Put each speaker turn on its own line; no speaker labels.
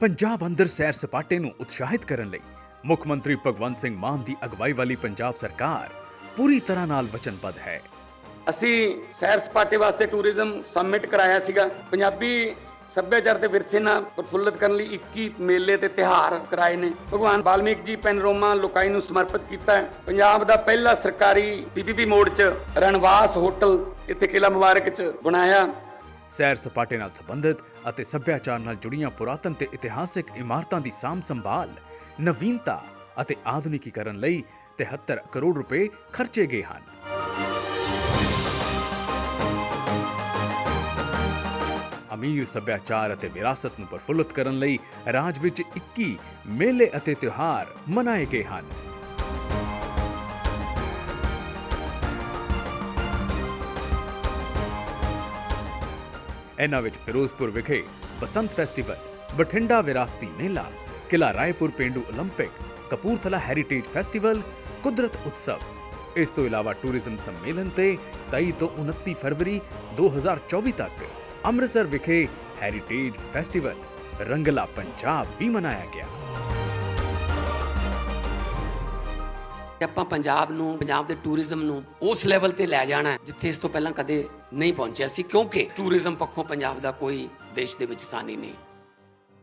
ਪੰਜਾਬ ਅੰਦਰ ਸੈਰ ਸਪਾਟੇ ਨੂੰ ਉਤਸ਼ਾਹਿਤ ਕਰਨ ਲਈ ਮੁੱਖ ਮੰਤਰੀ ਭਗਵੰਤ ਸਿੰਘ ਮਾਨ ਦੀ ਅਗਵਾਈ ਵਾਲੀ ਪੰਜਾਬ ਸਰਕਾਰ ਪੂਰੀ ਤਰ੍ਹਾਂ ਨਾਲ ਵਚਨਬੱਧ ਹੈ।
ਅਸੀਂ ਸੈਰ ਸਪਾਟੇ ਵਾਸਤੇ ਟੂਰਿਜ਼ਮ ਸਮਿਟ ਕਰਾਇਆ ਸੀਗਾ। ਪੰਜਾਬੀ ਸੱਭਿਆਚਾਰ ਤੇ ਵਿਰਸੇ ਨਾਲ ਪ੍ਰਫੁੱਲਤ ਕਰਨ ਲਈ 21 ਮੇਲੇ ਤੇ ਤਿਹਾਰ ਕਰਾਏ ਨੇ। ਭਗਵਾਨ ਵਾਲਮੀਕ ਜੀ ਪੈਨਰੋਮਾ ਲੋਕਾਈ ਨੂੰ ਸਮਰਪਿਤ ਕੀਤਾ ਹੈ। ਪੰਜਾਬ ਦਾ ਪਹਿਲਾ ਸਰਕਾਰੀ ਪੀਪੀਪੀ ਮੋਡ 'ਚ ਰਣਵਾਸ ਹੋਟਲ ਇੱਥੇ ਕਿਲਾ ਮੁਬਾਰਕ 'ਚ ਬਣਾਇਆ।
ਸੈਰ ਸਪਾਟੇ ਨਾਲ ਸੰਬੰਧਿਤ ਅਤੇ ਸੱਭਿਆਚਾਰ ਨਾਲ ਜੁੜੀਆਂ ਪੁਰਾਤਨ ਤੇ ਇਤਿਹਾਸਿਕ ਇਮਾਰਤਾਂ ਦੀ ਸਾਂਭ ਸੰਭਾਲ, ਨਵੀਨਤਾ ਅਤੇ ਆਧੁਨਿਕੀਕਰਨ ਲਈ 73 ਕਰੋੜ ਰੁਪਏ ਖਰਚੇ ਗਏ ਹਨ। ਅਮੀਰ ਸੱਭਿਆਚਾਰ ਅਤੇ ਵਿਰਾਸਤ ਨੂੰ ਪ੍ਰਫੁੱਲਤ ਕਰਨ ਲਈ ਰਾਜ ਵਿੱਚ 21 ਮੇਲੇ ਅਤੇ ਤਿਉਹਾਰ ਮਨਾਏ ਗਏ ਹਨ। ਇਹਨਾਂ ਵਿੱਚ ਫਿਰੋਜ਼ਪੁਰ ਵਿਖੇ ਬਸੰਤ ਫੈਸਟੀਵਲ ਬਠਿੰਡਾ ਵਿਰਾਸਤੀ ਮੇਲਾ ਕਿਲਾ ਰਾਏਪੁਰ ਪੇਂਡੂ 올림픽 ਕਪੂਰਥਲਾ ਹੈਰੀਟੇਜ ਫੈਸਟੀਵਲ ਕੁਦਰਤ ਉਤਸਵ ਇਸ ਤੋਂ ਇਲਾਵਾ ਟੂਰਿਜ਼ਮ ਸੰਮੇਲਨ ਤੇ 23 ਤੋਂ 29 ਫਰਵਰੀ 2024 ਤੱਕ ਅੰਮ੍ਰਿਤਸਰ ਵਿਖੇ ਹੈਰੀਟੇਜ ਫੈਸਟੀਵਲ ਰੰਗਲਾ ਪੰਜਾਬ ਵੀ ਮਨਾਇਆ ਗਿਆ
ਕਿ ਆਪਾਂ ਪੰਜਾਬ ਨੂੰ, ਪੰਜਾਬ ਦੇ ਟੂਰਿਜ਼ਮ ਨੂੰ ਉਸ ਲੈਵਲ ਤੇ ਲੈ ਜਾਣਾ ਜਿੱਥੇ ਇਸ ਤੋਂ ਪਹਿਲਾਂ ਕਦੇ ਨਹੀਂ ਪਹੁੰਚਿਆ ਸੀ, ਕਿਉਂਕਿ ਟੂਰਿਜ਼ਮ ਪੱਖੋਂ ਪੰਜਾਬ ਦਾ ਕੋਈ ਦੇਸ਼ ਦੇ ਵਿੱਚ ਸਾਨੀ ਨਹੀਂ।